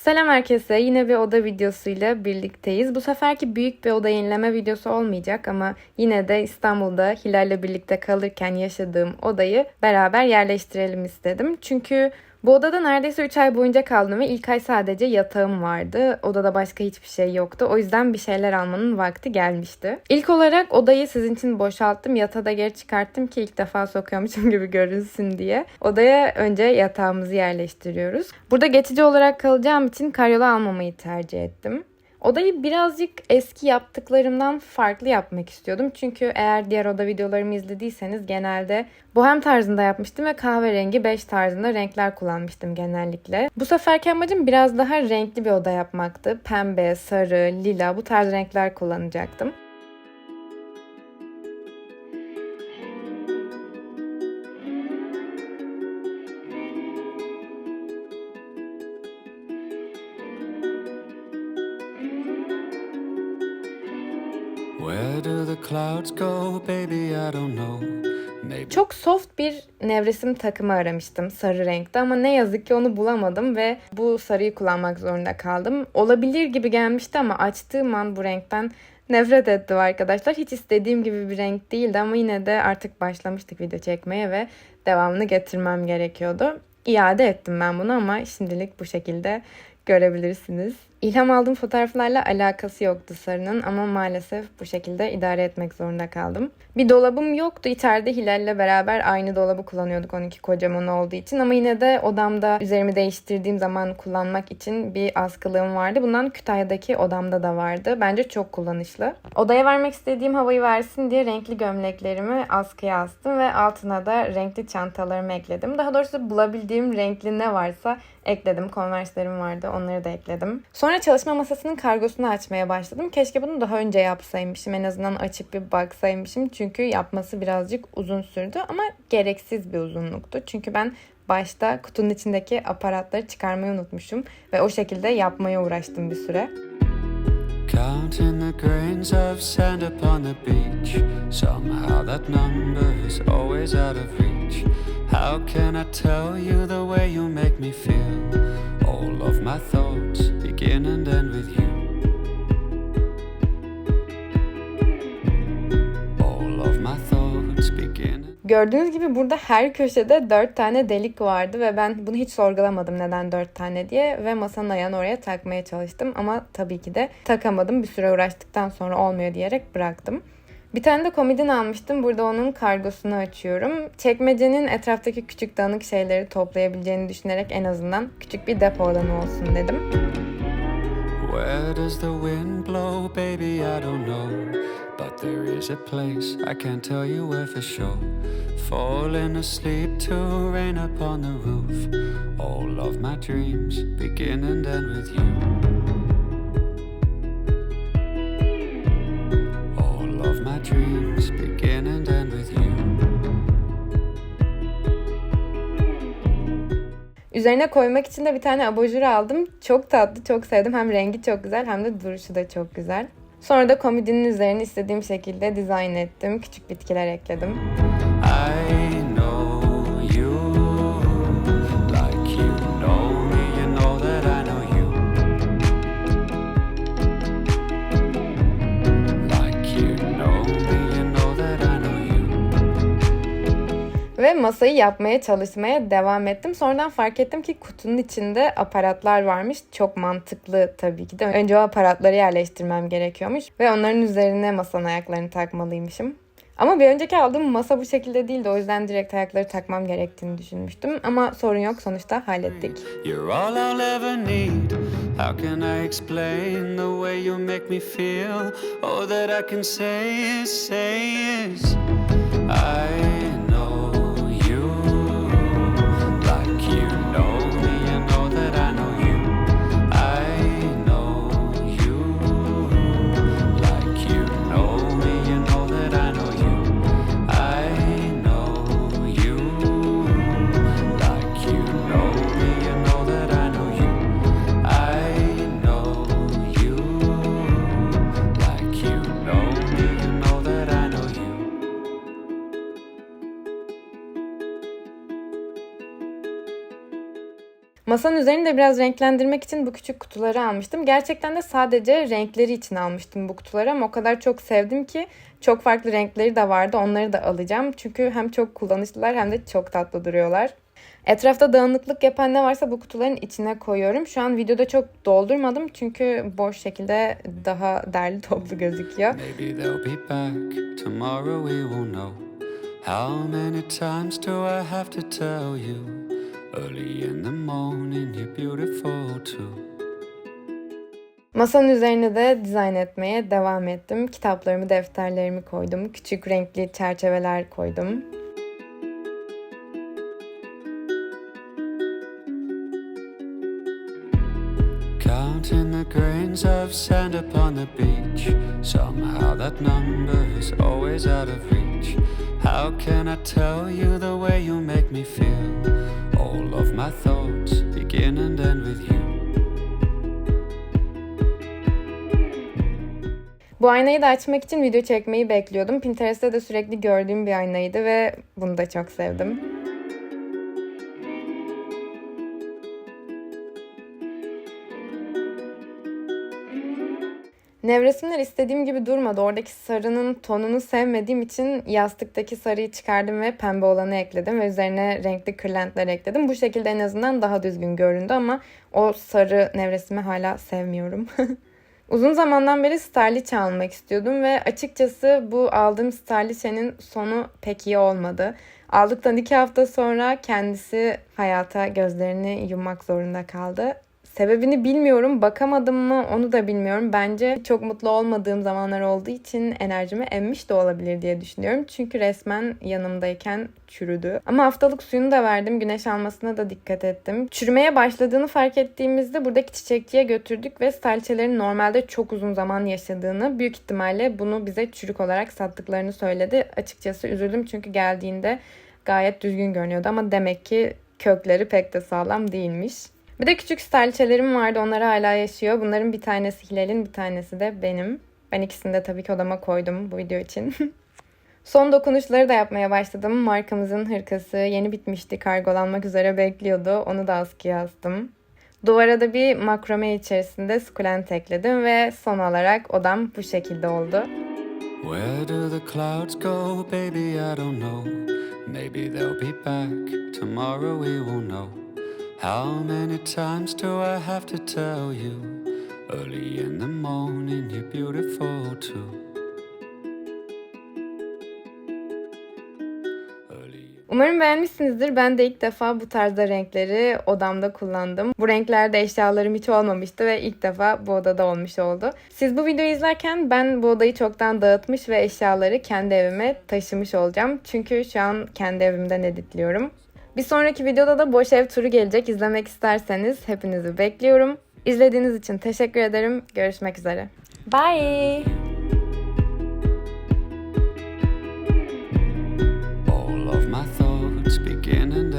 Selam herkese. Yine bir oda videosuyla birlikteyiz. Bu seferki büyük bir oda yenileme videosu olmayacak ama yine de İstanbul'da Hilal'le birlikte kalırken yaşadığım odayı beraber yerleştirelim istedim. Çünkü bu odada neredeyse 3 ay boyunca kaldım ve ilk ay sadece yatağım vardı. Odada başka hiçbir şey yoktu. O yüzden bir şeyler almanın vakti gelmişti. İlk olarak odayı sizin için boşalttım. Yatağı da geri çıkarttım ki ilk defa sokuyormuşum gibi görünsün diye. Odaya önce yatağımızı yerleştiriyoruz. Burada geçici olarak kalacağım için karyola almamayı tercih ettim. Odayı birazcık eski yaptıklarımdan farklı yapmak istiyordum. Çünkü eğer diğer oda videolarımı izlediyseniz genelde bohem tarzında yapmıştım ve kahverengi beş tarzında renkler kullanmıştım genellikle. Bu seferki amacım biraz daha renkli bir oda yapmaktı. Pembe, sarı, lila bu tarz renkler kullanacaktım. Çok soft bir nevresim takımı aramıştım sarı renkte ama ne yazık ki onu bulamadım ve bu sarıyı kullanmak zorunda kaldım. Olabilir gibi gelmişti ama açtığım an bu renkten nefret ettim arkadaşlar. Hiç istediğim gibi bir renk değildi ama yine de artık başlamıştık video çekmeye ve devamını getirmem gerekiyordu. İade ettim ben bunu ama şimdilik bu şekilde görebilirsiniz. İlham aldığım fotoğraflarla alakası yoktu sarının ama maalesef bu şekilde idare etmek zorunda kaldım. Bir dolabım yoktu. İçeride Hilal'le beraber aynı dolabı kullanıyorduk 12 kocaman olduğu için ama yine de odamda üzerimi değiştirdiğim zaman kullanmak için bir askılığım vardı. Bundan Kütahya'daki odamda da vardı. Bence çok kullanışlı. Odaya vermek istediğim havayı versin diye renkli gömleklerimi askıya astım ve altına da renkli çantalarımı ekledim. Daha doğrusu bulabildiğim renkli ne varsa ekledim. Converse'lerim vardı. Onları da ekledim. Sonra çalışma masasının kargosunu açmaya başladım. Keşke bunu daha önce yapsaymışım. En azından açıp bir baksaymışım. Çünkü yapması birazcık uzun sürdü ama gereksiz bir uzunluktu. Çünkü ben başta kutunun içindeki aparatları çıkarmayı unutmuşum ve o şekilde yapmaya uğraştım bir süre. counting the grains of sand upon the beach. Somehow that number is always out of reach. How can I tell you the way you make me feel? All of my thoughts begin and end with you. All of my thoughts begin. Gördüğünüz gibi burada her köşede 4 tane delik vardı ve ben bunu hiç sorgulamadım neden 4 tane diye ve masanın ayağını oraya takmaya çalıştım ama tabii ki de takamadım. Bir süre uğraştıktan sonra olmuyor diyerek bıraktım. Bir tane de komodin almıştım. Burada onun kargosunu açıyorum. Çekmecenin etraftaki küçük dağınık şeyleri toplayabileceğini düşünerek en azından küçük bir depo alanı olsun dedim. Where does the wind blow, baby? I don't know. But there is a place I can't tell you where for sure. Falling asleep to rain upon the roof. All of my dreams begin and with you. Üzerine koymak için de bir tane abajur aldım. Çok tatlı, çok sevdim. Hem rengi çok güzel hem de duruşu da çok güzel. Sonra da komodinin üzerine istediğim şekilde dizayn ettim. Küçük bitkiler ekledim. Masayı yapmaya çalışmaya devam ettim. Sonradan fark ettim ki kutunun içinde aparatlar varmış. Çok mantıklı tabii ki de. Önce o aparatları yerleştirmem gerekiyormuş. Ve onların üzerine masanın ayaklarını takmalıymışım. Ama bir önceki aldığım masa bu şekilde değildi. O yüzden direkt ayakları takmam gerektiğini düşünmüştüm. Ama sorun yok. Sonuçta hallettik. You're all I'll ever need. How can I explain the way you make me feel? All that I can say is, say is, I Masanın üzerini de biraz renklendirmek için bu küçük kutuları almıştım. Gerçekten de sadece renkleri için almıştım bu kutuları ama o kadar çok sevdim ki çok farklı renkleri de vardı. Onları da alacağım. Çünkü hem çok kullanışlılar hem de çok tatlı duruyorlar. Etrafta dağınıklık yapan ne varsa bu kutuların içine koyuyorum. Şu an videoda çok doldurmadım çünkü boş şekilde daha derli toplu gözüküyor. Early in the morning, you're beautiful too. Masanın üzerine de dizayn etmeye devam ettim. Kitaplarımı, defterlerimi koydum. Küçük renkli çerçeveler koydum. Counting the grains of sand upon the beach. Somehow that number is always out of reach. How can I tell you the way you make me feel? My thoughts begin and end with you. Bu aynayı da açmak için video çekmeyi bekliyordum. Pinterest'te de sürekli gördüğüm bir aynaydı ve bunu da çok sevdim. Nevresimler istediğim gibi durmadı. Oradaki sarının tonunu sevmediğim için yastıktaki sarıyı çıkardım ve pembe olanı ekledim ve üzerine renkli kırlentler ekledim. Bu şekilde en azından daha düzgün göründü ama o sarı nevresimi hala sevmiyorum. Uzun zamandan beri Starlight almak istiyordum ve açıkçası bu aldığım Starligh'in sonu pek iyi olmadı. Aldıktan iki hafta sonra kendisi hayata gözlerini yummak zorunda kaldı. Sebebini bilmiyorum, bakamadım mı onu da bilmiyorum. Bence çok mutlu olmadığım zamanlar olduğu için enerjimi emmiş de olabilir diye düşünüyorum. Çünkü resmen yanımdayken çürüdü. Ama haftalık suyunu da verdim. Güneş almasına da dikkat ettim. Çürümeye başladığını fark ettiğimizde buradaki çiçekçiye götürdük ve stalçelerin normalde çok uzun zaman yaşadığını, büyük ihtimalle bunu bize çürük olarak sattıklarını söyledi. Açıkçası üzüldüm çünkü geldiğinde gayet düzgün görünüyordu ama demek ki kökleri pek de sağlam değilmiş. Bir de küçük sterliçelerim vardı. Onlar hala yaşıyor. Bunların bir tanesi Hilal'in, bir tanesi de benim. Ben ikisini de tabii ki odama koydum bu video için. Son dokunuşları da yapmaya başladım. Markamızın hırkası yeni bitmişti. Kargolanmak üzere bekliyordu. Onu da askıya astım. Duvara da bir makrome içerisinde sukulent ekledim ve son olarak odam bu şekilde oldu. Where do the clouds go, baby? I don't know. Maybe they'll be back tomorrow, we will know. How many times do I have to tell you? Early in the morning, you're beautiful too. Umarım beğenmişsinizdir. Ben de ilk defa bu tarzda renkleri odamda kullandım. Bu renklerde eşyalarım hiç olmamıştı ve ilk defa bu odada olmuş oldu. Siz bu videoyu izlerken ben bu odayı çoktan dağıtmış ve eşyaları kendi evime taşımış olacağım. Çünkü şu an kendi evimden editliyorum. Bir sonraki videoda da boş ev turu gelecek. İzlemek isterseniz hepinizi bekliyorum. İzlediğiniz için teşekkür ederim. Görüşmek üzere. Bye. All of my thoughts begin